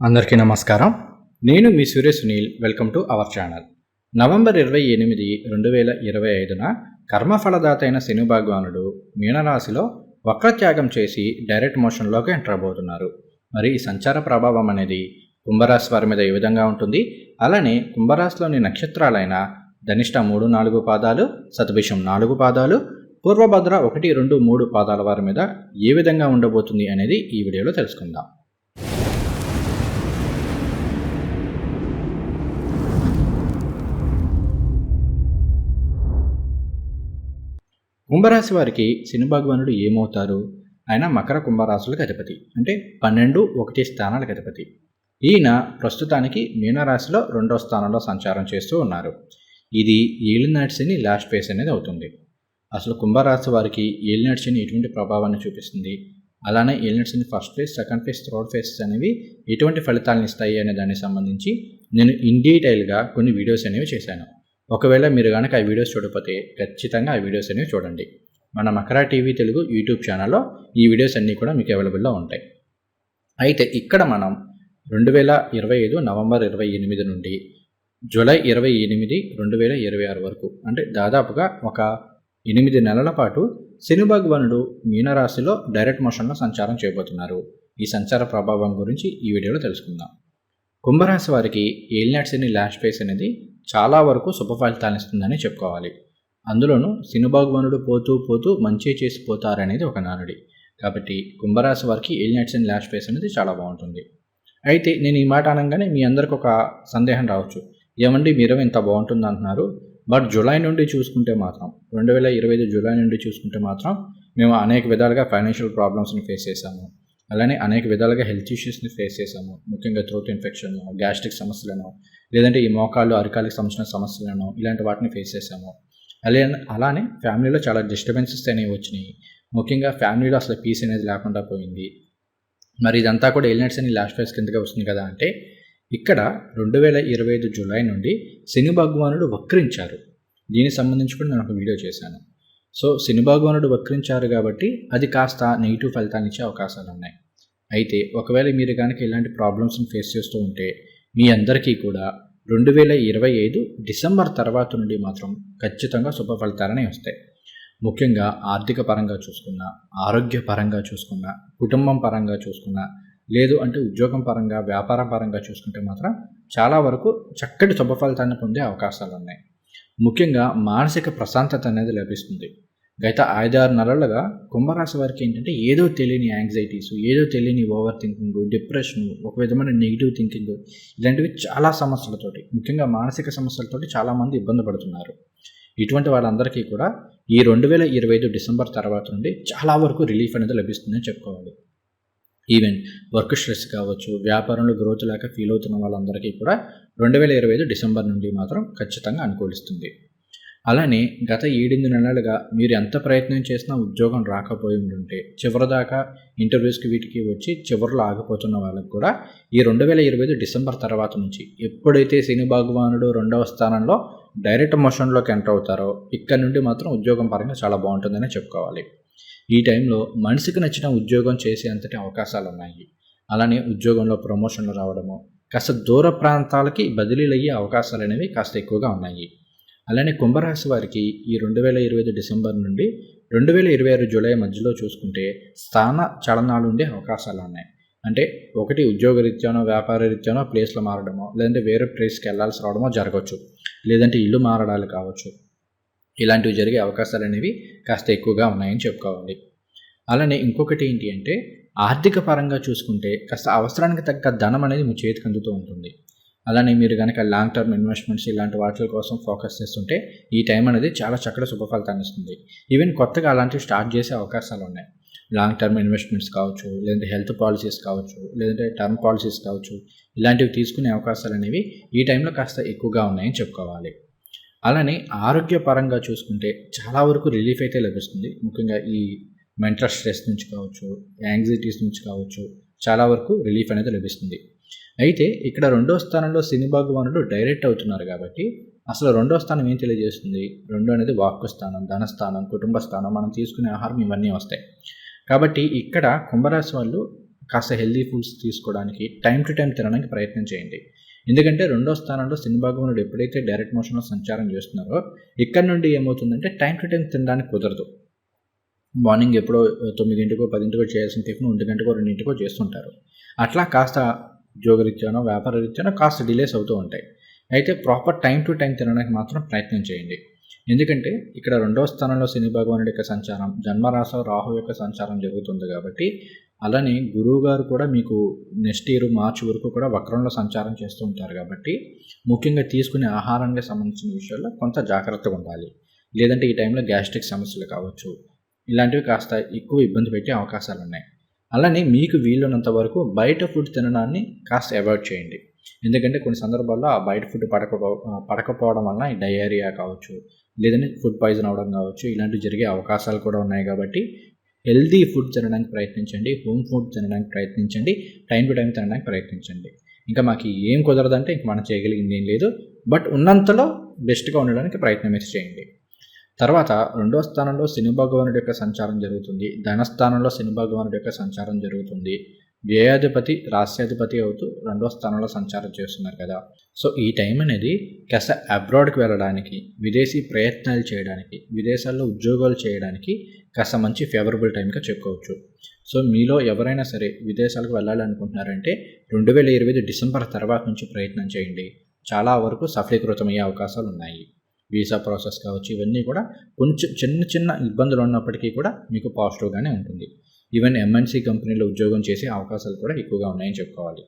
అందరికీ నమస్కారం. నేను మీ Surya Sunil welcome to our channel. November ఇరవై ఎనిమిది రెండు వేల ఇరవై ఐదున కర్మఫలదాత అయిన శని భగవానుడు మీనరాశిలో వక్రత్యాగం చేసి డైరెక్ట్ మోషన్లోకి ఎంటర్ అవబోతున్నారు మరి ఈ సంచార ప్రభావం అనేది కుంభరాశి వారి మీద ఏ విధంగా ఉంటుంది? అలానే కుంభరాశిలోని నక్షత్రాలైన ధనిష్ట మూడు నాలుగు పాదాలు సతభిషం నాలుగు పాదాలు పూర్వభద్ర ఒకటి రెండు మూడు పాదాల వారి మీద ఏ విధంగా ఉండబోతుంది అనేది ఈ వీడియోలో తెలుసుకుందాం. కుంభరాశి వారికి శని భగవానుడు ఏమవుతారు? ఆయన మకర కుంభరాశులకు అధిపతి. అంటే పన్నెండు ఒకటి స్థానాలకు అధిపతి. ఈయన ప్రస్తుతానికి మీనరాశిలో రెండో స్థానంలో సంచారం చేస్తూ ఉన్నారు. ఇది ఏలినాటి శని లాస్ట్ ఫేస్ అనేది అవుతుంది. అసలు కుంభరాశి వారికి ఏలినాటి శని ఎటువంటి ప్రభావాన్ని చూపిస్తుంది? అలానే ఏలినాటి Shani first phase second phase third phase అనేవి ఎటువంటి ఫలితాలను ఇస్తాయి అనే దానికి సంబంధించి నేను ఇన్ డీటెయిల్గా కొన్ని వీడియోస్ అనేవి చేశాను. ఒకవేళ మీరు కనుక ఆ వీడియోస్ చూడకపోతే ఖచ్చితంగా ఆ వీడియోస్ అనేవి చూడండి. మన మకరా టీవీ తెలుగు యూట్యూబ్ ఛానల్లో ఈ వీడియోస్ అన్నీ కూడా మీకు అవైలబుల్లో ఉంటాయి. అయితే ఇక్కడ మనం రెండు వేల ఇరవై ఐదు నవంబర్ ఇరవై ఎనిమిది నుండి జూలై ఇరవై ఎనిమిది రెండు వేల ఇరవై ఆరు వరకు అంటే దాదాపుగా ఒక ఎనిమిది నెలల పాటు శని భగవానుడు మీనరాశిలో డైరెక్ట్ మోషన్లో సంచారం చేయబోతున్నారు. ఈ సంచార ప్రభావం గురించి ఈ వీడియోలో తెలుసుకుందాం. కుంభరాశి వారికి ఏలినాటి శని లాస్ట్ ఫేస్ అనేది చాలా వరకు శుభ ఇస్తుందని చెప్పుకోవాలి. అందులోనూ శనిభగవానుడు పోతూ పోతూ మంచి చేసి పోతారనేది ఒక నానుడి. కాబట్టి కుంభరాశి వారికి ఎలినట్స్ అండ్ లాస్ట్ ఫేస్ అనేది చాలా బాగుంటుంది. అయితే నేను ఈ మాట అనగానే మీ అందరికి ఒక సందేహం రావచ్చు. ఏమండి మీరు ఇంత బాగుంటుంది అంటున్నారు. బట్ జూలై నుండి చూసుకుంటే మాత్రం రెండు వేల ఇరవై ఐదు జూలై నుండి చూసుకుంటే మాత్రం మేము అనేక విధాలుగా ఫైనాన్షియల్ ప్రాబ్లమ్స్ని ఫేస్ చేశాము. అలానే అనేక విధాలుగా హెల్త్ ఇష్యూస్ని ఫేస్ చేశాము. ముఖ్యంగా త్రోత్ ఇన్ఫెక్షన్ గ్యాస్ట్రిక్ సమస్యలను లేదంటే ఈ మోకాళ్ళు అరికాలకు సంబంధించిన సమస్యలను ఇలాంటి వాటిని ఫేస్ చేశాము. అలా అలానే ఫ్యామిలీలో చాలా డిస్టర్బెన్సెస్ అనేవి వచ్చినాయి. ముఖ్యంగా ఫ్యామిలీలో అసలు పీస్ అనేది లేకుండా పోయింది. మరి ఇదంతా కూడా ఎలినట్స్ అని లాస్ట్ ఫేస్ కిందగా వస్తుంది కదా అంటే ఇక్కడ రెండు వేల ఇరవై ఐదు జూలై నుండి శని భగవానుడు వక్రించారు. దీనికి సంబంధించి కూడా నేను ఒక వీడియో చేశాను. సో శని భగవానుడు వక్రించారు కాబట్టి అది కాస్త నెగిటివ్ ఫలితాన్ని ఇచ్చే అవకాశాలు ఉన్నాయి. అయితే ఒకవేళ మీరు కనుక ఇలాంటి ప్రాబ్లమ్స్ని ఫేస్ చేస్తూ ఉంటే మీ అందరికీ కూడా రెండు వేల ఇరవై ఐదు డిసెంబర్ తర్వాత నుండి మాత్రం ఖచ్చితంగా శుభ ఫలితాలనే వస్తాయి. ముఖ్యంగా ఆర్థిక పరంగా చూసుకున్నా ఆరోగ్య పరంగా చూసుకున్నా కుటుంబం పరంగా చూసుకున్నా లేదు అంటే ఉద్యోగం పరంగా వ్యాపార పరంగా చూసుకుంటే మాత్రం చాలా వరకు చక్కటి శుభ ఫలితాన్ని పొందే అవకాశాలు ఉన్నాయి ముఖ్యంగా మానసిక ప్రశాంతత అనేది లభిస్తుంది. గత ఐదారు నెలలుగా కుంభరాశి వారికి ఏంటంటే ఏదో తెలియని యాంగ్జైటీస్ ఏదో తెలియని ఓవర్ థింకింగ్ డిప్రెషన్ ఒక విధమైన నెగిటివ్ థింకింగ్ ఇలాంటివి చాలా సమస్యలతోటి ముఖ్యంగా మానసిక సమస్యలతోటి చాలామంది ఇబ్బంది పడుతున్నారు. ఇటువంటి వాళ్ళందరికీ కూడా ఈ రెండు వేల ఇరవై ఐదు డిసెంబర్ తర్వాత నుండి చాలా వరకు రిలీఫ్ అనేది లభిస్తుందని చెప్పుకోవాలి. ఈవెన్ వర్క్ స్ట్రెస్ కావచ్చు వ్యాపారంలో గ్రోత్ లేక ఫీల్ అవుతున్న వాళ్ళందరికీ కూడా రెండు వేల ఇరవై ఐదు డిసెంబర్ నుండి మాత్రం ఖచ్చితంగా అనుకూలిస్తుంది. అలానే గత ఏడెనిమిది నెలలుగా మీరు ఎంత ప్రయత్నం చేసినా ఉద్యోగం రాకపోయి ఉంటుంటే చివరిదాకా ఇంటర్వ్యూస్కి వీటికి వచ్చి చివరిలో ఆగిపోతున్న వాళ్ళకి కూడా ఈ రెండు వేల ఇరవై ఐదు డిసెంబర్ తర్వాత నుంచి ఎప్పుడైతే శని భగవానుడు రెండవ స్థానంలో డైరెక్ట్ మోషన్లోకి ఎంటర్ అవుతారో ఇక్కడ నుండి మాత్రం ఉద్యోగం పరంగా చాలా బాగుంటుందని చెప్పుకోవాలి. ఈ టైంలో మనిషికి నచ్చిన ఉద్యోగం చేసే అంతటి అవకాశాలు ఉన్నాయి. అలానే ఉద్యోగంలో ప్రమోషన్లు రావడము కాస్త దూర ప్రాంతాలకి బదిలీలు అయ్యే అవకాశాలు అనేవి కాస్త ఎక్కువగా ఉన్నాయి. అలానే కుంభరాశి వారికి ఈ రెండు వేల ఇరవై ఐదు డిసెంబర్ నుండి రెండు వేల ఇరవై ఆరు జూలై మధ్యలో చూసుకుంటే స్థాన చలనాలు ఉండే అవకాశాలు ఉన్నాయి. అంటే ఒకటి ఉద్యోగ రీత్యానో వ్యాపార రీత్యానో ప్లేస్లో మారడమో లేదంటే వేరే ప్లేస్కి వెళ్ళాల్సి రావడమో జరగవచ్చు. లేదంటే ఇల్లు మారడాలు కావచ్చు. ఇలాంటివి జరిగే అవకాశాలు అనేవి కాస్త ఎక్కువగా ఉన్నాయని చెప్పుకోవాలి. అలానే ఇంకొకటి ఏంటి అంటే ఆర్థిక పరంగా చూసుకుంటే కాస్త అవసరానికి తగ్గ ధనం అనేది మీ చేతికి అందుతూ ఉంటుంది. అలానే మీరు కనుక లాంగ్ టర్మ్ ఇన్వెస్ట్మెంట్స్ ఇలాంటి వాటి కోసం ఫోకస్ చేస్తుంటే ఈ టైం అనేది చాలా చక్కటి శుభ ఫలితాన్ని ఇస్తుంది. ఈవెన్ కొత్తగా అలాంటివి స్టార్ట్ చేసే అవకాశాలు ఉన్నాయి. లాంగ్ టర్మ్ ఇన్వెస్ట్మెంట్స్ కావచ్చు లేదంటే హెల్త్ పాలసీస్ కావచ్చు లేదంటే టర్మ్ పాలసీస్ కావచ్చు ఇలాంటివి తీసుకునే అవకాశాలు అనేవి ఈ టైంలో కాస్త ఎక్కువగా ఉన్నాయని చెప్పుకోవాలి. అలానే ఆరోగ్యపరంగా చూసుకుంటే చాలా వరకు రిలీఫ్ అయితే లభిస్తుంది. ముఖ్యంగా ఈ మెంటల్ స్ట్రెస్ నుంచి కావచ్చు యాంగ్జైటీస్ నుంచి కావచ్చు చాలా వరకు రిలీఫ్ అనేది లభిస్తుంది. అయితే ఇక్కడ రెండో స్థానంలో శని భగవానుడు డైరెక్ట్ అవుతున్నారు కాబట్టి అసలు రెండో స్థానం ఏం తెలియజేస్తుంది? రెండో అనేది వాక్కు స్థానం ధనస్థానం కుటుంబ స్థానం మనం తీసుకునే ఆహారం ఇవన్నీ వస్తాయి. కాబట్టి ఇక్కడ కుంభరాశి వాళ్ళు కాస్త హెల్దీ ఫుడ్స్ తీసుకోవడానికి టైం టు టైం తినడానికి ప్రయత్నం చేయండి. ఎందుకంటే రెండో స్థానంలో శని భగవానుడు ఎప్పుడైతే డైరెక్ట్ మోషన్లో సంచారం చేస్తున్నారో ఇక్కడ నుండి ఏమవుతుందంటే టైం టు టైం తినడానికి కుదరదు. మార్నింగ్ ఎప్పుడో తొమ్మిదింటికో పదింటికో చేయాల్సిన టిఫిన్ ఒంటి గంటకో రెండింటికో చేస్తుంటారు. అట్లా కాస్త ఉద్యోగరీత్యానో వ్యాపార రీత్యానో కాస్త డిలేస్ అవుతూ ఉంటాయి. అయితే ప్రాపర్ టైం టు టైం తినడానికి మాత్రం ప్రయత్నం చేయండి. ఎందుకంటే ఇక్కడ రెండవ స్థానంలో శని భగవానుడి యొక్క సంచారం జన్మరాశ రాహు యొక్క సంచారం జరుగుతుంది కాబట్టి అలానే గురువు గారు కూడా మీకు నెక్స్ట్ ఇయర్ మార్చి వరకు కూడా వక్రంలో సంచారం చేస్తూ ఉంటారు కాబట్టి ముఖ్యంగా తీసుకునే ఆహారానికి సంబంధించిన విషయాల్లో కొంత జాగ్రత్తగా ఉండాలి. లేదంటే ఈ టైంలో గ్యాస్ట్రిక్ సమస్యలు కావచ్చు. ఇలాంటివి కాస్త ఎక్కువ ఇబ్బంది పెట్టే అవకాశాలు ఉన్నాయి అలానే మీకు వీలున్నంత వరకు బయట ఫుడ్ తినడాన్ని కాస్త అవాయిడ్ చేయండి. ఎందుకంటే కొన్ని సందర్భాల్లో ఆ బయట ఫుడ్ పడక పడకపోవడం వలన ఈ డయేరియా కావచ్చు లేదంటే ఫుడ్ పాయిజన్ అవ్వడం కావచ్చు ఇలాంటివి జరిగే అవకాశాలు కూడా ఉన్నాయి కాబట్టి హెల్దీ ఫుడ్ తినడానికి ప్రయత్నించండి హోమ్ ఫుడ్ తినడానికి ప్రయత్నించండి టైం టు టైం తినడానికి ప్రయత్నించండి. ఇంకా మాకు ఏం కుదరదంటే ఇంక మనం చేయగలిగింది ఏం లేదు బట్ ఉన్నంతలో బెస్ట్గా ఉండడానికి ప్రయత్నం చేయండి. తర్వాత రెండో స్థానంలో శని భగవానుడి యొక్క సంచారం జరుగుతుంది. ధనస్థానంలో శని భగవానుడి యొక్క సంచారం జరుగుతుంది. వ్యయాధిపతి రాష్ట్రాధిపతి అవుతూ రెండో స్థానంలో సంచారం చేస్తున్నారు కదా. సో ఈ టైం అనేది కాస్త అబ్రాడ్కి వెళ్ళడానికి విదేశీ ప్రయత్నాలు చేయడానికి విదేశాల్లో ఉద్యోగాలు చేయడానికి కాస్త మంచి ఫేవరబుల్ టైంగా చెప్పుకోవచ్చు. సో మీలో ఎవరైనా సరే విదేశాలకు వెళ్ళాలనుకుంటున్నారంటే రెండు వేల ఇరవై డిసెంబర్ తర్వాత నుంచి ప్రయత్నం చేయండి. చాలా వరకు సఫలీకృతమయ్యే అవకాశాలు ఉన్నాయి. వీసా ప్రాసెస్ కావచ్చు ఇవన్నీ కూడా కొంచెం చిన్న చిన్న ఇబ్బందులు ఉన్నప్పటికీ కూడా మీకు పాజిటివ్గానే ఉంటుంది. ఈవెన్ ఎంఎన్సీ కంపెనీలో ఉద్యోగం చేసే అవకాశాలు కూడా ఎక్కువగా ఉన్నాయని చెప్పుకోవాలి.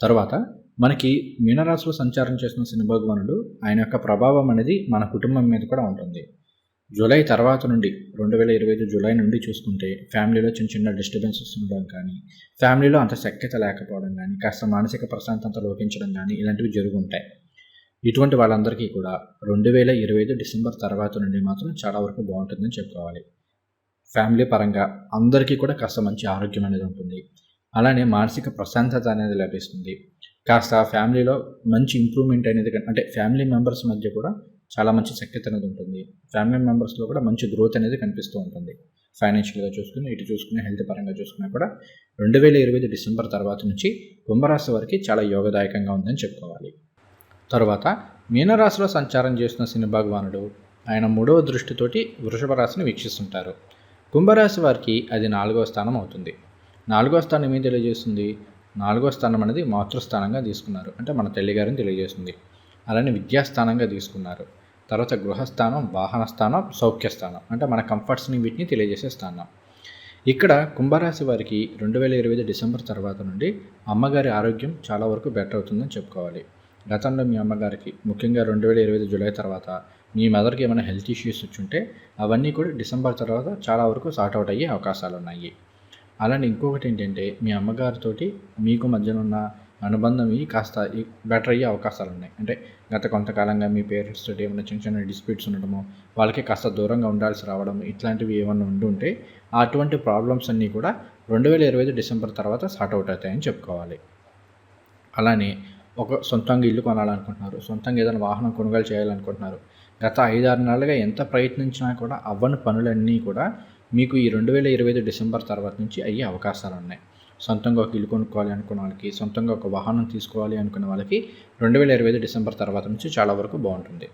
తర్వాత మనకి మీనరాశిలో సంచారం చేసిన శని భగవానుడు ఆయన యొక్క ప్రభావం అనేది మన కుటుంబం మీద కూడా ఉంటుంది. జూలై తర్వాత నుండి రెండు వేల ఇరవై ఐదు జూలై నుండి చూసుకుంటే ఫ్యామిలీలో చిన్న చిన్న డిస్టర్బెన్సెస్ ఉండడం కానీ ఫ్యామిలీలో అంత శక్యత లేకపోవడం కానీ కాస్త మానసిక ప్రశాంతత లోపించడం కానీ ఇలాంటివి జరుగుంటాయి. ఇటువంటి వాళ్ళందరికీ కూడా రెండు వేల ఇరవై ఐదు డిసెంబర్ తర్వాత నుండి మాత్రం చాలా వరకు బాగుంటుందని చెప్పుకోవాలి. ఫ్యామిలీ పరంగా అందరికీ కూడా కాస్త మంచి ఆరోగ్యం అనేది ఉంటుంది. అలానే మానసిక ప్రశాంతత అనేది లభిస్తుంది. కాస్త ఫ్యామిలీలో మంచి ఇంప్రూవ్మెంట్ అనేది అంటే ఫ్యామిలీ మెంబర్స్ మధ్య కూడా చాలా మంచి శక్తి అనేది ఉంటుంది. ఫ్యామిలీ మెంబర్స్లో కూడా మంచి గ్రోత్ అనేది కనిపిస్తూ ఉంటుంది. ఫైనాన్షియల్గా చూసుకుని ఇటు చూసుకుని హెల్త్ పరంగా చూసుకున్నా కూడా రెండు వేల ఇరవై డిసెంబర్ తర్వాత నుంచి కుంభరాశి వారికి చాలా యోగదాయకంగా ఉందని చెప్పుకోవాలి. తర్వాత మీనరాశిలో సంచారం చేస్తున్న శని భగవానుడు ఆయన మూడవ దృష్టితోటి వృషభ రాశిని వీక్షిస్తుంటారు. కుంభరాశి వారికి అది నాలుగవ స్థానం అవుతుంది. నాలుగో స్థానం ఏం తెలియజేస్తుంది? నాలుగో స్థానం అనేది మాతృస్థానంగా తీసుకున్నారు. అంటే మన తల్లిగారిని తెలియజేస్తుంది. అలానే విద్యాస్థానంగా తీసుకున్నారు. తర్వాత గృహస్థానం వాహన స్థానం సౌఖ్య స్థానం అంటే మన కంఫర్ట్స్ని వీటిని తెలియజేసే స్థానం. ఇక్కడ కుంభరాశి వారికి రెండు వేల ఇరవై డిసెంబర్ తర్వాత నుండి అమ్మగారి ఆరోగ్యం చాలా వరకు బెటర్ అవుతుందని చెప్పుకోవాలి. గతంలో మీ అమ్మగారికి ముఖ్యంగా రెండు వేల ఇరవై జూలై తర్వాత మీ మదర్కి ఏమైనా హెల్త్ ఇష్యూస్ వచ్చుంటే అవన్నీ కూడా డిసెంబర్ తర్వాత చాలా వరకు సార్ట్ అవుట్ అయ్యే అవకాశాలు ఉన్నాయి అలానే ఇంకొకటి ఏంటంటే మీ అమ్మగారితోటి మీకు మధ్యన ఉన్న అనుబంధం కాస్త బెటర్ అయ్యే అవకాశాలు ఉన్నాయి అంటే గత కొంతకాలంగా మీ పేరెంట్స్ తోటి ఏమైనా చిన్న చిన్న డిస్ప్యూట్స్ ఉండడము వాళ్ళకి కాస్త దూరంగా ఉండాల్సి రావడం ఇట్లాంటివి ఏమైనా ఉండుంటే అటువంటి ప్రాబ్లమ్స్ అన్నీ కూడా రెండు వేల ఇరవై ఐదు డిసెంబర్ తర్వాత సార్ట్ అవుట్ అవుతాయని చెప్పుకోవాలి. అలానే ఒక సొంతంగా ఇల్లు కొనాలనుకుంటున్నారు. సొంతంగా ఏదైనా వాహనం కొనుగోలు చేయాలనుకుంటున్నారు. గత ఐదారు నెలలుగా ఎంత ప్రయత్నించినా కూడా అవ్వని పనులన్నీ కూడా మీకు ఈ రెండు వేల ఇరవై ఐదు డిసెంబర్ తర్వాత నుంచి అయ్యే అవకాశాలు ఉన్నాయి. సొంతంగా ఒక ఇల్లు కొనుక్కోవాలి అనుకున్న వాళ్ళకి సొంతంగా ఒక వాహనం తీసుకోవాలి అనుకున్న వాళ్ళకి రెండు వేల ఇరవై ఐదు డిసెంబర్ తర్వాత నుంచి చాలా వరకు బాగుంటుంది.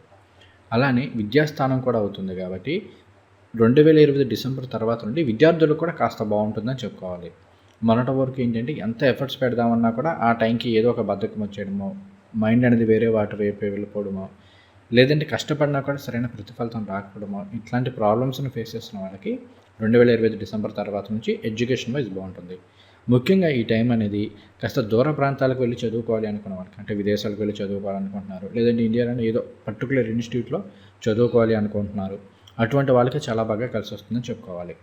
అలానే విద్యాస్థానం కూడా అవుతుంది కాబట్టి రెండు వేల ఇరవై డిసెంబర్ తర్వాత నుండి విద్యార్థులకు కూడా కాస్త బాగుంటుందని చెప్పుకోవాలి. మొన్నటి వరకు ఏంటంటే ఎంత ఎఫర్ట్స్ పెడదామన్నా కూడా ఆ టైంకి ఏదో ఒక బద్ధకం వచ్చేయడమో మైండ్ అనేది వేరే వాటి వైపు వెళ్ళిపోవడమో లేదంటే కష్టపడినా కూడా సరైన ప్రతిఫలితం రాకపోవడమో ఇట్లాంటి ప్రాబ్లమ్స్ని ఫేస్ చేస్తున్న వాళ్ళకి రెండు వేల ఇరవై డిసెంబర్ తర్వాత నుంచి ఎడ్యుకేషన్ వైజ్ బాగుంటుంది. ముఖ్యంగా ఈ టైం అనేది కాస్త దూర ప్రాంతాలకు వెళ్ళి చదువుకోవాలి అనుకున్న వాళ్ళకి అంటే విదేశాలకు వెళ్ళి చదువుకోవాలనుకుంటున్నారు లేదంటే ఇండియాలోనే ఏదో పర్టికులర్ ఇన్స్టిట్యూట్లో చదువుకోవాలి అనుకుంటున్నారు అటువంటి వాళ్ళకి చాలా బాగా కలిసి వస్తుందని చెప్పుకోవాలి.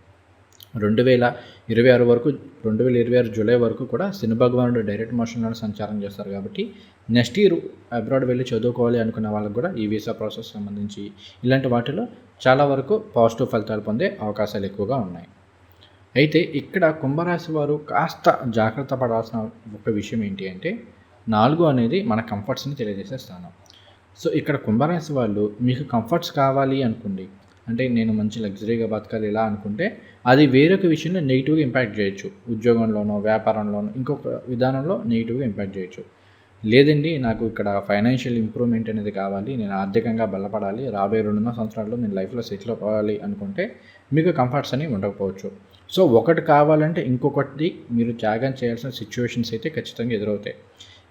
రెండు వేల ఇరవై ఆరు వరకు రెండు వేల ఇరవై ఆరు జూలై వరకు కూడా శని భగవానుడు డైరెక్ట్ మోషన్లో సంచారం చేస్తారు కాబట్టి నెక్స్ట్ ఇయర్ అబ్రాడ్ వెళ్ళి చదువుకోవాలి అనుకున్న వాళ్ళకు కూడా ఈ వీసా ప్రాసెస్ సంబంధించి ఇలాంటి వాటిలో చాలా వరకు పాజిటివ్ ఫలితాలు పొందే అవకాశాలు ఎక్కువగా ఉన్నాయి. అయితే ఇక్కడ కుంభరాశి వారు కాస్త జాగ్రత్త పడాల్సిన ఒక విషయం ఏంటి అంటే నాలుగు అనేది మన కంఫర్ట్స్ని తెలియజేసే స్థానం. సో ఇక్కడ కుంభరాశి వాళ్ళు మీకు కంఫర్ట్స్ కావాలి అనుకోండి అంటే నేను మంచి లగ్జరీగా బతకాలి ఇలా అనుకుంటే అది వేరొక విషయంలో నెగిటివ్గా ఇంపాక్ట్ చేయొచ్చు. ఉద్యోగంలోనో వ్యాపారంలోనో ఇంకొక విధానంలో నెగిటివ్గా ఇంపాక్ట్ చేయొచ్చు. లేదండి నాకు ఇక్కడ ఫైనాన్షియల్ ఇంప్రూవ్మెంట్ అనేది కావాలి నేను ఆర్థికంగా బలపడాలి రాబోయే రెండున్నర సంవత్సరాల్లో నేను లైఫ్లో సెటిల్ అవ్వాలి అనుకుంటే మీకు కంఫర్ట్స్ అనేవి ఉండకపోవచ్చు. సో ఒకటి కావాలంటే ఇంకొకటి మీరు త్యాగం చేయాల్సిన సిచ్యువేషన్స్ అయితే ఖచ్చితంగా ఎదురవుతాయి.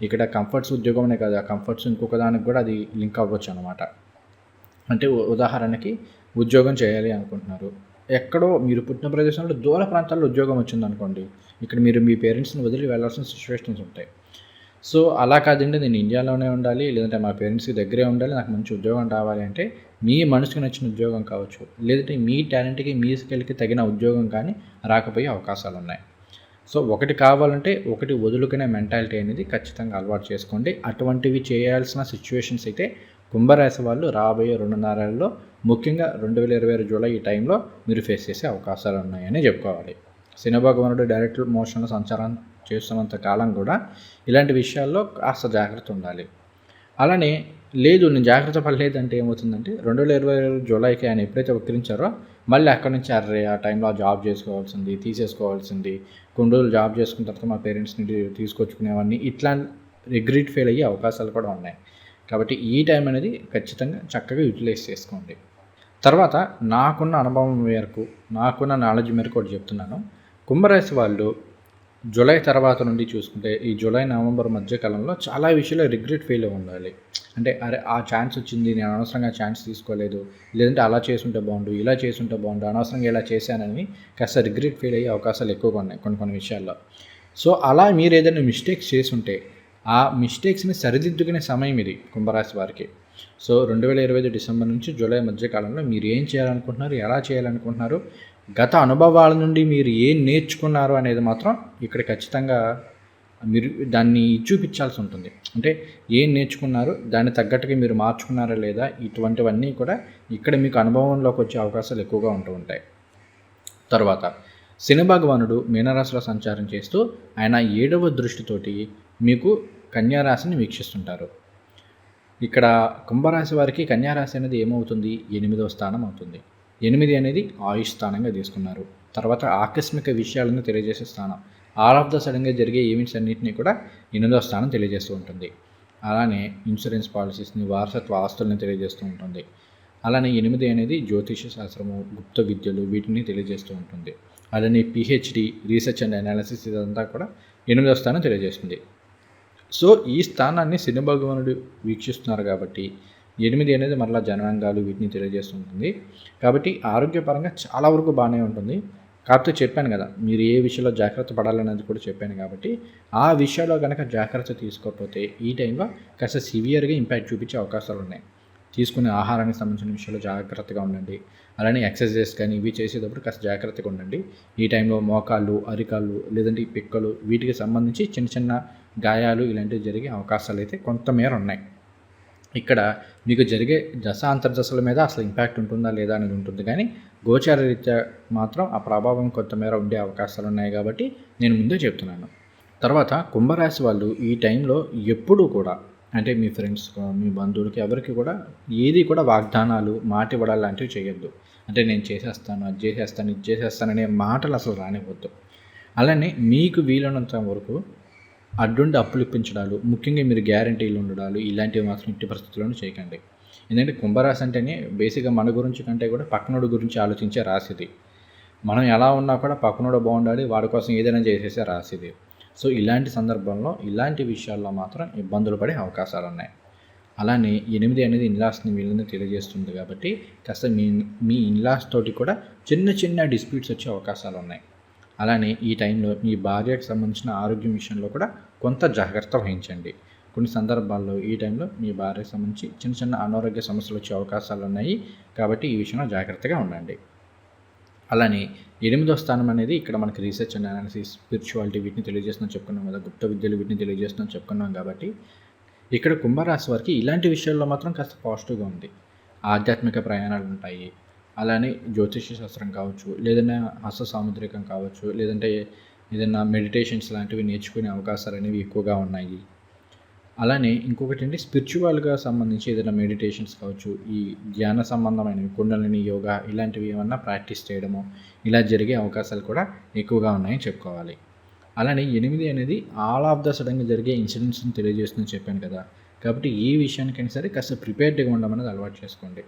ఇక్కడ కంఫర్ట్స్ ఉద్యోగం కాదు ఆ కంఫర్ట్స్ ఇంకొక దానికి కూడా అది లింక్ అవ్వచ్చు అనమాట అంటే ఉదాహరణకి ఉద్యోగం చేయాలి అనుకుంటున్నారు. ఎక్కడో మీరు పుట్టిన ప్రదేశంలో దూర ప్రాంతాల్లో ఉద్యోగం వచ్చింది అనుకోండి ఇక్కడ మీరు మీ పేరెంట్స్ని వదిలి వెళ్ళాల్సిన సిచ్యువేషన్స్ ఉంటాయి. సో అలా కాదండి నేను ఇండియాలోనే ఉండాలి లేదంటే మా పేరెంట్స్కి దగ్గరే ఉండాలి నాకు మంచి ఉద్యోగం రావాలి అంటే మీ మనసుకు నచ్చిన ఉద్యోగం కావచ్చు. లేదంటే మీ టాలెంట్కి మీ స్కిల్కి తగిన ఉద్యోగం కానీ రాకపోయే అవకాశాలు ఉన్నాయి. సో ఒకటి కావాలంటే ఒకటి వదులుకునే మెంటాలిటీ అనేది ఖచ్చితంగా అలవాటు చేసుకోండి. అటువంటివి చేయాల్సిన సిచ్యువేషన్స్ అయితే కుంభరాశి వాళ్ళు రాబోయే రెండున్నరలో ముఖ్యంగా రెండు వేల ఇరవై ఆరు జూలై ఈ టైంలో మీరు ఫేస్ చేసే అవకాశాలు ఉన్నాయని చెప్పుకోవాలి. శని భగవానుడు డైరెక్ట్ మోషన్లో సంచారం చేస్తున్నంత కాలం కూడా ఇలాంటి విషయాల్లో కాస్త జాగ్రత్త ఉండాలి. అలానే లేదు నేను జాగ్రత్త పడలేదంటే ఏమవుతుందంటే రెండు వేల ఇరవై జూలైకి ఆయన ఎప్పుడైతే వక్రించారో మళ్ళీ అక్కడి నుంచి అర్రే ఆ టైంలో జాబ్ చేసుకోవాల్సింది తీసేసుకోవాల్సింది కొన్ని రోజులు జాబ్ చేసుకున్న తర్వాత మా పేరెంట్స్ని తీసుకొచ్చుకునేవన్నీ ఇట్లా రిగ్రెట్ ఫెయిల్ అయ్యే అవకాశాలు కూడా ఉన్నాయి. కాబట్టి ఈ టైం అనేది ఖచ్చితంగా చక్కగా యూటిలైజ్ చేసుకోండి. తర్వాత నాకున్న అనుభవం మేరకు నాకున్న నాలెడ్జ్ మేరకు ఒకటి చెప్తున్నాను. కుంభరాశి వాళ్ళు జూలై తర్వాత నుండి చూసుకుంటే ఈ జూలై నవంబర్ మధ్య కాలంలో చాలా విషయాలు రిగ్రెట్ ఫీల్ ఉండాలి. అంటే అరే ఆ ఛాన్స్ వచ్చింది నేను అనవసరంగా ఛాన్స్ తీసుకోలేదు లేదంటే అలా చేసుంటే బాగుండు ఇలా చేసుంటే బాగుండు అనవసరంగా ఇలా చేశానని కాస్త రిగ్రెట్ ఫీల్ అయ్యే అవకాశాలు ఎక్కువగా ఉన్నాయి కొన్ని కొన్ని విషయాల్లో. సో అలా మీరు ఏదైనా మిస్టేక్స్ చేసుంటే ఆ మిస్టేక్స్ని సరిదిద్దుకునే సమయం ఇది కుంభరాశి వారికి. సో రెండు వేల ఇరవై ఐదు డిసెంబర్ నుంచి జూలై మధ్య కాలంలో మీరు ఏం చేయాలనుకుంటున్నారు ఎలా చేయాలనుకుంటున్నారు గత అనుభవాల నుండి మీరు ఏం నేర్చుకున్నారు అనేది మాత్రం ఇక్కడ ఖచ్చితంగా మీరు దాన్ని చూపించాల్సి ఉంటుంది. అంటే ఏం నేర్చుకున్నారు దాన్ని తగ్గట్టుగా మీరు మార్చుకున్నారా లేదా ఇటువంటివన్నీ కూడా ఇక్కడ మీకు అనుభవంలోకి వచ్చే అవకాశాలు ఎక్కువగా ఉంటూ ఉంటాయి. తర్వాత శని భగవానుడు మీనరాశిలో సంచారం చేస్తూ ఆయన ఏడవ దృష్టితోటి మీకు కన్యారాశిని వీక్షిస్తుంటారు. ఇక్కడ కుంభరాశి వారికి కన్యారాశి అనేది ఏమవుతుంది? ఎనిమిదవ స్థానం అవుతుంది. ఎనిమిది అనేది ఆయుష్ స్థానంగా తీసుకున్నారు. తర్వాత ఆకస్మిక విషయాలను తెలియజేసే స్థానం. ఆల్ ఆఫ్ ద సడన్గా జరిగే ఈవెంట్స్ అన్నింటినీ కూడా ఎనిమిదవ స్థానం తెలియజేస్తూ ఉంటుంది. అలానే ఇన్సూరెన్స్ పాలసీస్ని వారసత్వ ఆస్తుల్ని తెలియజేస్తూ ఉంటుంది. అలానే ఎనిమిది అనేది జ్యోతిష శాస్త్రము గుప్త విద్యలు వీటిని తెలియజేస్తూ ఉంటుంది. అలానే పిహెచ్డి రీసెర్చ్ అండ్ అనాలిసిస్ ఇదంతా కూడా ఎనిమిదవ స్థానం తెలియజేస్తుంది. సో ఈ స్థానాన్ని శని భగవానుడు వీక్షిస్తున్నారు కాబట్టి ఎనిమిది అనేది మరలా జనాంగాలు వీటిని తెలియజేస్తుంటుంది కాబట్టి ఆరోగ్యపరంగా చాలా వరకు బాగానే ఉంటుంది. కాకపోతే చెప్పాను కదా మీరు ఏ విషయంలో జాగ్రత్త పడాలనేది కూడా చెప్పాను కాబట్టి ఆ విషయంలో కనుక జాగ్రత్త తీసుకోకపోతే ఈ టైంలో కాస్త సివియర్గా ఇంపాక్ట్ చూపించే అవకాశాలు ఉన్నాయి. తీసుకునే ఆహారానికి సంబంధించిన విషయంలో జాగ్రత్తగా ఉండండి. అలానే ఎక్సర్సైజెస్ కానీ ఇవి చేసేటప్పుడు కాస్త జాగ్రత్తగా ఉండండి. ఈ టైంలో మోకాళ్ళు అరికాళ్ళు లేదంటే పిక్కలు వీటికి సంబంధించి చిన్న చిన్న గాయాలు ఇలాంటివి జరిగే అవకాశాలు అయితే కొంతమేర ఉన్నాయి ఇక్కడ మీకు జరిగే దశ అంతర్దశల మీద అసలు ఇంపాక్ట్ ఉంటుందా లేదా అనేది ఉంటుంది. కానీ గోచార రీత్యా మాత్రం ఆ ప్రభావం కొంతమేర ఉండే అవకాశాలు ఉన్నాయి కాబట్టి నేను ముందే చెప్తున్నాను. తర్వాత కుంభరాశి వాళ్ళు ఈ టైంలో ఎప్పుడూ కూడా అంటే మీ ఫ్రెండ్స్ మీ బంధువులకి ఎవరికి కూడా ఏది కూడా వాగ్దానాలు మాట ఇవ్వడాలు లాంటివి చేయొద్దు. అంటే నేను చేసేస్తాను అది చేసేస్తాను ఇది చేసేస్తాను అనే మాటలు అసలు రానివ్వద్దు. అలానే మీకు వీలైనంత వరకు అడ్డుండి అప్పులు ఇప్పించడాలు ముఖ్యంగా మీరు గ్యారంటీలు ఉండడాలు ఇలాంటివి మాత్రం ఇంటి పరిస్థితుల్లోనూ చేయకండి. ఎందుకంటే కుంభరాశి అంటేనే బేసిక్గా మన గురించి కంటే కూడా పక్కనోడు గురించి ఆలోచించే రాసిది మనం ఎలా ఉన్నా కూడా పక్కనోడు బాగుండాలి వాడి కోసం ఏదైనా చేసేసే రాసిది సో ఇలాంటి సందర్భంలో ఇలాంటి విషయాల్లో మాత్రం ఇబ్బందులు పడే అవకాశాలు ఉన్నాయి అలానే ఎనిమిది అనేది ఇన్లాస్ని వీళ్ళని తెలియజేస్తుంది కాబట్టి కాస్త మీ మీ ఇన్లాస్ తోటి కూడా చిన్న చిన్న డిస్ప్యూట్స్ వచ్చే అవకాశాలు ఉన్నాయి అలానే ఈ టైంలో మీ భార్యకు సంబంధించిన ఆరోగ్యం విషయంలో కూడా కొంత జాగ్రత్త వహించండి. కొన్ని సందర్భాల్లో ఈ టైంలో మీ భార్యకు సంబంధించి చిన్న చిన్న అనారోగ్య సమస్యలు వచ్చే అవకాశాలు ఉన్నాయి కాబట్టి ఈ విషయంలో జాగ్రత్తగా ఉండండి. అలానే ఎనిమిదో స్థానం అనేది ఇక్కడ మనకి రీసెర్చ్ అండ్ అనాలిసిస్ స్పిరిచువాలిటీ వీటిని తెలియజేస్తున్నాం చెప్పుకున్నాం కదా గుప్త విద్యలు వీటిని తెలియజేస్తున్నాం చెప్పుకున్నాం కాబట్టి ఇక్కడ కుంభరాశి వారికి ఇలాంటి విషయాల్లో మాత్రం కాస్త పాజిటివ్గా ఉంది. ఆధ్యాత్మిక ప్రయాణాలు ఉంటాయి. అలానే జ్యోతిష శాస్త్రం కావచ్చు లేదన్నా హస్త సాముద్రికం కావచ్చు లేదంటే ఏదైనా మెడిటేషన్స్ లాంటివి నేర్చుకునే అవకాశాలు అనేవి ఎక్కువగా ఉన్నాయి. అలానే ఇంకొకటి ఏంటి స్పిరిచువల్గా సంబంధించి ఏదైనా మెడిటేషన్స్ కావచ్చు ఈ ధ్యాన సంబంధమైనవి కుండలిని యోగా ఇలాంటివి ఏమన్నా ప్రాక్టీస్ చేయడము ఇలా జరిగే అవకాశాలు కూడా ఎక్కువగా ఉన్నాయని చెప్పుకోవాలి. అలానే ఎనిమిది అనేది ఆల్ ఆఫ్ ద సడన్గా జరిగే ఇన్సిడెంట్స్ని తెలియజేస్తుందని చెప్పాను కదా కాబట్టి ఈ విషయానికైనా సరే కాస్త ప్రిపేర్డ్గా ఉండమన్నది అలవాటు చేసుకోండి.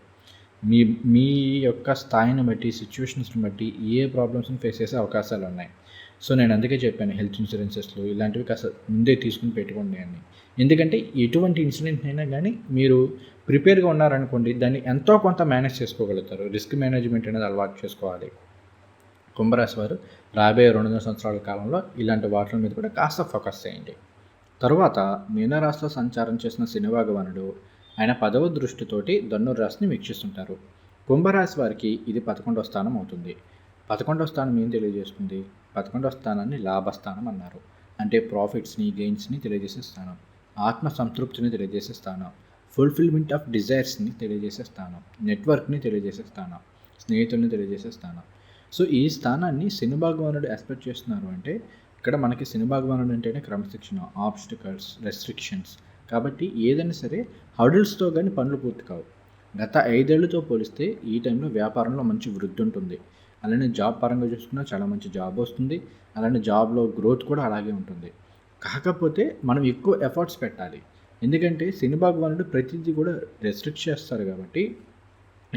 మీ మీ యొక్క స్థాయిని బట్టి సిచ్యువేషన్స్ని బట్టి ఏ ప్రాబ్లమ్స్ని ఫేస్ చేసే అవకాశాలు ఉన్నాయి. సో నేను అందుకే చెప్పాను హెల్త్ ఇన్సూరెన్సెస్లు ఇలాంటివి కాస్త ముందే తీసుకుని పెట్టుకోండి అని. ఎందుకంటే ఎటువంటి ఇన్సిడెంట్ అయినా కానీ మీరు ప్రిపేర్గా ఉన్నారనుకోండి దాన్ని ఎంతో కొంత మేనేజ్ చేసుకోగలుగుతారు. రిస్క్ మేనేజ్మెంట్ అనేది అలవాటు చేసుకోవాలి. కుంభరాశి వారు రాబోయే రెండు వందల సంవత్సరాల కాలంలో ఇలాంటి వాటి మీద కూడా కాస్త ఫోకస్ చేయండి. తరువాత మీనరాశిలో సంచారం చేసిన శని భగవానుడు ఆయన పదవ దృష్టితోటి ధనుర్రాశిని వీక్షిస్తుంటారు. కుంభరాశి వారికి ఇది పదకొండవ స్థానం అవుతుంది. పదకొండవ స్థానం ఏం తెలియజేస్తుంది? పదకొండవ స్థానాన్ని లాభస్థానం అన్నారు. అంటే ప్రాఫిట్స్ని గెయిన్స్ని తెలియజేసే స్థానం. ఆత్మ సంతృప్తిని తెలియజేసే స్థానం. ఫుల్ఫిల్మెంట్ ఆఫ్ డిజైర్స్ని తెలియజేసే స్థానం. నెట్వర్క్ని తెలియజేసే స్థానం. స్నేహితుల్ని తెలియజేసే స్థానం. సో ఈ స్థానాన్ని శని భగవానుడు ఎక్స్పెక్ట్ చేస్తున్నారు అంటే ఇక్కడ మనకి శని భగవానుడు అంటేనే క్రమశిక్షణ ఆబ్స్టికల్స్ రెస్ట్రిక్షన్స్ కాబట్టి ఏదైనా సరే హడిల్స్తో కానీ పనులు పూర్తి కావు. గత ఐదేళ్ళతో పోలిస్తే ఈ టైంలో వ్యాపారంలో మంచి వృద్ధి ఉంటుంది. అలానే జాబ్ పరంగా చూసుకున్నా చాలా మంచి జాబ్ వస్తుంది. అలానే జాబ్లో గ్రోత్ కూడా అలాగే ఉంటుంది. కాకపోతే మనం ఎక్కువ ఎఫర్ట్స్ పెట్టాలి. ఎందుకంటే సినిమా భగవానుడు ప్రతిదీ కూడా రెస్ట్రిక్ట్ చేస్తారు కాబట్టి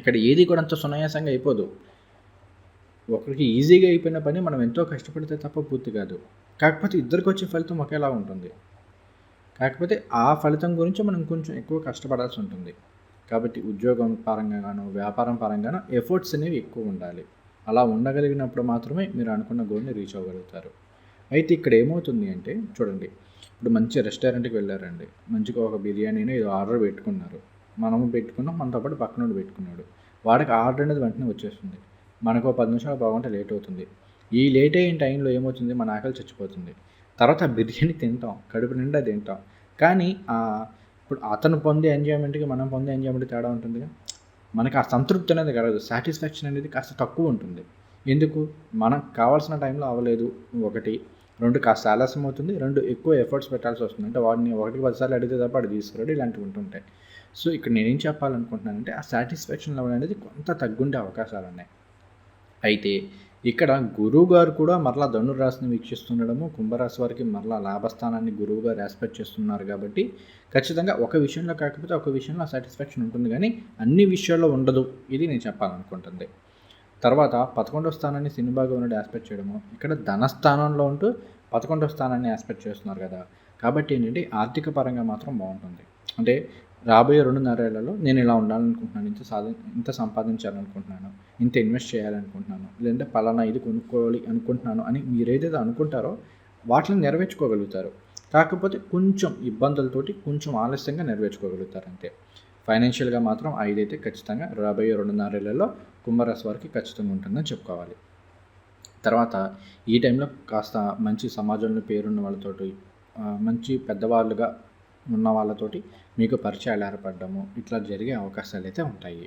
ఇక్కడ ఏది కూడా అంత సునాయాసంగా అయిపోదు. ఒకరికి ఈజీగా అయిపోయిన పని మనం ఎంతో కష్టపడితే తప్ప పూర్తి కాదు. కాకపోతే ఇద్దరికి వచ్చే ఫలితం ఒకేలా ఉంటుంది. కాకపోతే ఆ ఫలితం గురించి మనం కొంచెం ఎక్కువ కష్టపడాల్సి ఉంటుంది. కాబట్టి ఉద్యోగం పరంగానో వ్యాపారం పరంగానో ఎఫర్ట్స్ అనేవి ఎక్కువ ఉండాలి. అలా ఉండగలిగినప్పుడు మాత్రమే మీరు అనుకున్న గోల్ని రీచ్ అవ్వగలుగుతారు. అయితే ఇక్కడ ఏమవుతుంది అంటే చూడండి. ఇప్పుడు మంచి రెస్టారెంట్కి వెళ్ళారండి. మంచిగా ఒక బిర్యానీని ఏదో ఆర్డర్ పెట్టుకున్నారు. మనము పెట్టుకున్నాం మనతో పాటు పక్కనోడు పెట్టుకున్నాడు. వాడికి ఆర్డర్ అనేది వెంటనే వచ్చేస్తుంది. మనకు పది నిమిషాలు బాగుంటే లేట్ అవుతుంది. ఈ లేట్ అయిన టైంలో ఏమవుతుంది? మన ఆకలి చచ్చిపోతుంది. తర్వాత బిర్యానీ తింటాం కడుపు నిండా తింటాం. కానీ ఇప్పుడు అతను పొందే ఎంజాయ్మెంట్కి మనం పొందే ఎంజాయ్మెంట్ తేడా ఉంటుందిగా? మనకి ఆ సంతృప్తి అనేది కలగదు సాటిస్ఫాక్షన్ అనేది కాస్త తక్కువ ఉంటుంది. ఎందుకు? మనకు కావాల్సిన టైంలో అవ్వలేదు ఒకటి. రెండు కాస్త ఆలస్యం అవుతుంది రెండు ఎక్కువ ఎఫర్ట్స్ పెట్టాల్సి వస్తుంది. అంటే వాడిని ఒకటి పదిసార్లు అడిగితే తప్ప అది తీసుకురాడు ఇలాంటివి ఉంటుంటాయి. సో ఇక్కడ నేనేం చెప్పాలనుకుంటున్నానంటే ఆ సాటిస్ఫాక్షన్ లెవెల్ అనేది కొంత తగ్గుండే అవకాశాలు ఉన్నాయి. అయితే ఇక్కడ గురువు గారు కూడా మరలా ధనురాశిని వీక్షిస్తుండడము కుంభరాశి వారికి మరలా లాభస్థానాన్ని గురువు గారు ఆస్పెక్ట్ చేస్తున్నారు కాబట్టి ఖచ్చితంగా ఒక విషయంలో కాకపోతే ఒక విషయంలో సాటిస్ఫాక్షన్ ఉంటుంది కానీ అన్ని విషయాల్లో ఉండదు. ఇది నేను చెప్పాలనుకుంటుంది. తర్వాత పదకొండవ స్థానాన్ని సినిమాగా ఉన్నట్టు ఆస్పెక్ట్ చేయడము. ఇక్కడ ధనస్థానంలో ఉంటూ పదకొండవ స్థానాన్ని ఆస్పెక్ట్ చేస్తున్నారు కదా. కాబట్టి ఏంటంటే ఆర్థిక పరంగా మాత్రం బాగుంటుంది. అంటే రాబోయే రెండున్నరేళ్ళలో నేను ఇలా ఉండాలనుకుంటున్నాను ఇంత సాధి ఇంత సంపాదించాలనుకుంటున్నాను ఇంత ఇన్వెస్ట్ చేయాలనుకుంటున్నాను లేదంటే పలానా ఇది కొనుక్కోవాలి అనుకుంటున్నాను అని మీరు ఏదైతే అనుకుంటారో వాటిని నెరవేర్చుకోగలుగుతారు. కాకపోతే కొంచెం ఇబ్బందులతోటి కొంచెం ఆలస్యంగా నెరవేర్చుకోగలుగుతారు అంతే. ఫైనాన్షియల్గా మాత్రం ఐదైతే ఖచ్చితంగా రాబోయే రెండున్నరేళ్ళలో కుంభరాశి వారికి ఖచ్చితంగా ఉంటుందని చెప్పుకోవాలి. తర్వాత ఈ టైంలో కాస్త మంచి సమాజంలో పేరున్న వాళ్ళతోటి మంచి పెద్దవాళ్ళుగా ఉన్న వాళ్ళతోటి మీకు పరిచయాలు ఏర్పడము ఇట్లా జరిగే అవకాశాలు అయితే ఉంటాయి.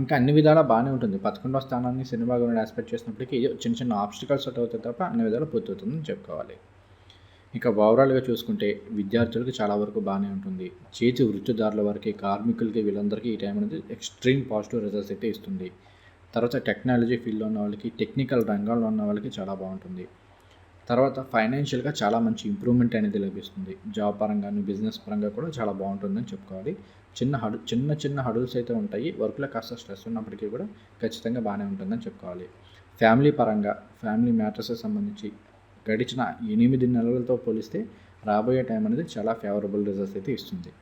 ఇంకా అన్ని విధాలా బాగానే ఉంటుంది. పదకొండవ స్థానాన్ని సినిమా గురించి ఆస్పెక్ట్ చేసినప్పటికీ చిన్న చిన్న ఆబ్స్టికల్స్ అవుతాయి తప్ప అన్ని విధాలు పూర్తవుతుందని చెప్పుకోవాలి. ఇక ఓవరాల్గా చూసుకుంటే విద్యార్థులకు చాలా వరకు బాగానే ఉంటుంది. చేతి వృత్తిదారుల వరకు కార్మికులకి వీళ్ళందరికీ ఈ టైం అనేది ఎక్స్ట్రీమ్ పాజిటివ్ రిజల్ట్స్ అయితే ఇస్తుంది. తర్వాత టెక్నాలజీ ఫీల్డ్లో ఉన్న వాళ్ళకి టెక్నికల్ రంగంలో ఉన్న వాళ్ళకి చాలా బాగుంటుంది. తర్వాత ఫైనాన్షియల్గా చాలా మంచి ఇంప్రూవ్మెంట్ అనేది లభిస్తుంది. జాబ్ పరంగాను బిజినెస్ పరంగా కూడా చాలా బాగుంటుందని చెప్పుకోవాలి. చిన్న హడు చిన్న చిన్న హడుల్స్ అయితే ఉంటాయి. వర్క్లో కాస్త స్ట్రెస్ ఉన్నప్పటికీ కూడా ఖచ్చితంగా బాగానే ఉంటుందని చెప్పుకోవాలి. ఫ్యామిలీ పరంగా ఫ్యామిలీ మ్యాటర్స్కి సంబంధించి గడిచిన ఎనిమిది నెలలతో పోలిస్తే రాబోయే టైం అనేది చాలా ఫేవరబుల్ రిజల్ట్స్ అయితే ఇస్తుంది.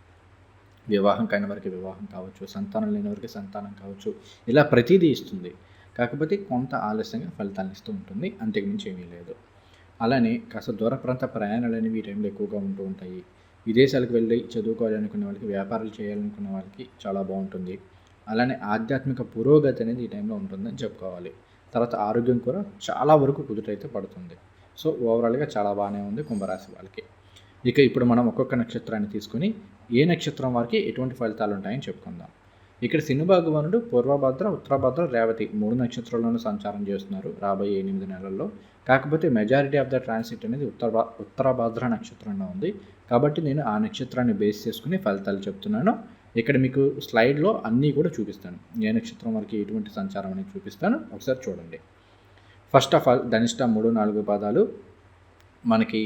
వివాహం కాని వారికి వివాహం కావచ్చు సంతానం లేని వారికి సంతానం కావచ్చు ఇలా ప్రతిదీ ఇస్తుంది. కాకపోతే కొంత ఆలస్యంగా ఫలితాలు ఇస్తూ ఉంటుంది. అంతకుమించి ఏమీ లేదు. అలానే కాస్త దూర ప్రాంత ప్రయాణాలు అనేవి ఈ టైంలో ఎక్కువగా ఉంటూ ఉంటాయి. విదేశాలకు వెళ్ళి చదువుకోవాలనుకునే వాళ్ళకి వ్యాపారాలు చేయాలనుకున్న వాళ్ళకి చాలా బాగుంటుంది. అలానే ఆధ్యాత్మిక పురోగతి అనేది ఈ టైంలో ఉంటుందని చెప్పుకోవాలి. తర్వాత ఆరోగ్యం కూడా చాలా వరకు కుదుటైతే పడుతుంది. సో ఓవరాల్గా చాలా బాగానే ఉంది కుంభరాశి వాళ్ళకి. ఇక ఇప్పుడు మనం ఒక్కొక్క నక్షత్రాన్ని తీసుకొని ఏ నక్షత్రం వారికి ఎటువంటి ఫలితాలు ఉంటాయని చెప్పుకుందాం. ఇక్కడ శని భగవానుడు పూర్వభద్ర ఉత్తరభద్ర రేవతి మూడు నక్షత్రాలను సంచారం చేస్తున్నారు రాబోయే ఎనిమిది నెలల్లో. కాకపోతే మెజారిటీ ఆఫ్ ద ట్రాన్సిట్ అనేది ఉత్తర ఉత్తరభద్ర నక్షత్రంలో ఉంది. కాబట్టి నేను ఆ నక్షత్రాన్ని బేస్ చేసుకుని ఫలితాలు చెప్తున్నాను. ఇక్కడ మీకు స్లైడ్లో అన్నీ కూడా చూపిస్తాను. ఏ నక్షత్రం వరకు ఎటువంటి సంచారం అనేది చూపిస్తాను. ఒకసారి చూడండి. ఫస్ట్ ఆఫ్ ఆల్ ధనిష్ట మూడు నాలుగు పాదాలు మనకి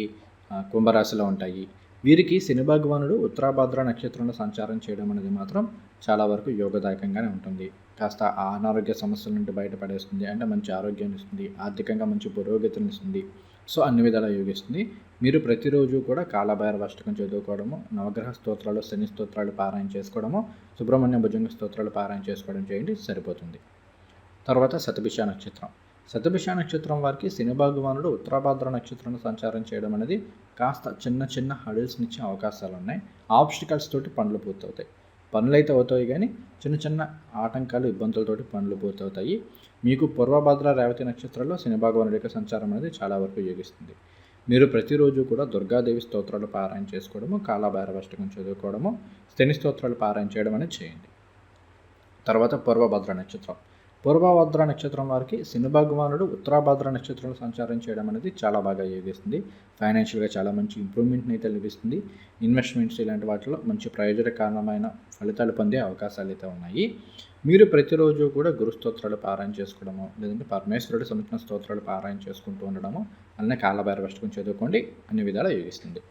కుంభరాశిలో ఉంటాయి. వీరికి శని భగవానుడు ఉత్తరాభద్ర నక్షత్రంలో సంచారం చేయడం అనేది మాత్రం చాలా వరకు యోగదాయకంగానే ఉంటుంది. కాస్త అనారోగ్య సమస్యల నుండి బయటపడేస్తుంది. అంటే మంచి ఆరోగ్యాన్ని ఇస్తుంది. ఆర్థికంగా మంచి పురోగతిని ఇస్తుంది. సో అన్ని విధాలా యోగిస్తుంది. మీరు ప్రతిరోజు కూడా కాలభైరవ అష్టకం చదువుకోవడము నవగ్రహ స్తోత్రాలు శని స్తోత్రాలు పారాయణ చేసుకోవడము సుబ్రహ్మణ్య భుజంగ స్తోత్రాలు పారాయణ చేసుకోవడం చేయండి సరిపోతుంది. తర్వాత శతభిష నక్షత్రం. శతభిష నక్షత్రం వారికి శనిభాగవానుడు ఉత్తరాభాద్ర నక్షత్రంలో సంచారం చేయడం అనేది కాస్త చిన్న చిన్న హడిల్స్ని ఇచ్చే అవకాశాలు ఉన్నాయి. ఆబ్స్టికల్స్ తోటి పనులు పూర్తవుతాయి. పనులు అయితే అవుతాయి కానీ చిన్న చిన్న ఆటంకాలు ఇబ్బందులతోటి పనులు పూర్తవుతాయి. మీకు పూర్వభద్ర రేవతి నక్షత్రంలో శనిభాగవానుడి యొక్క సంచారం అనేది చాలా వరకు యోగిస్తుంది. మీరు ప్రతిరోజు కూడా దుర్గాదేవి స్తోత్రాలు పారాయణ చేసుకోవడము కాలాభైరవష్టకం చదువుకోవడము శని స్తోత్రాలు పారాయణ చేయడం అనేది చేయండి. తర్వాత పూర్వభద్ర నక్షత్రం. పూర్వభద్ర నక్షత్రం వారికి శని భగవానుడు ఉత్తరాభద్ర నక్షత్రంలో సంచారం చేయడం అనేది చాలా బాగా యోగిస్తుంది. ఫైనాన్షియల్గా చాలా మంచి ఇంప్రూవ్మెంట్ని అయితే లభిస్తుంది. ఇన్వెస్ట్మెంట్స్ ఇలాంటి వాటిలో మంచి ప్రయోజనకరమైన ఫలితాలు పొందే అవకాశాలు అయితే ఉన్నాయి. మీరు ప్రతిరోజు కూడా గురుస్తోత్రాలు పారాయణ చేసుకోవడము లేదంటే పరమేశ్వరుడు సంబంధించిన స్తోత్రాలు పారాయణ చేసుకుంటూ ఉండడము అన్నీ కాలభైరవష్టకం చదువుకోండి అన్ని విధాలు యోగిస్తుంది.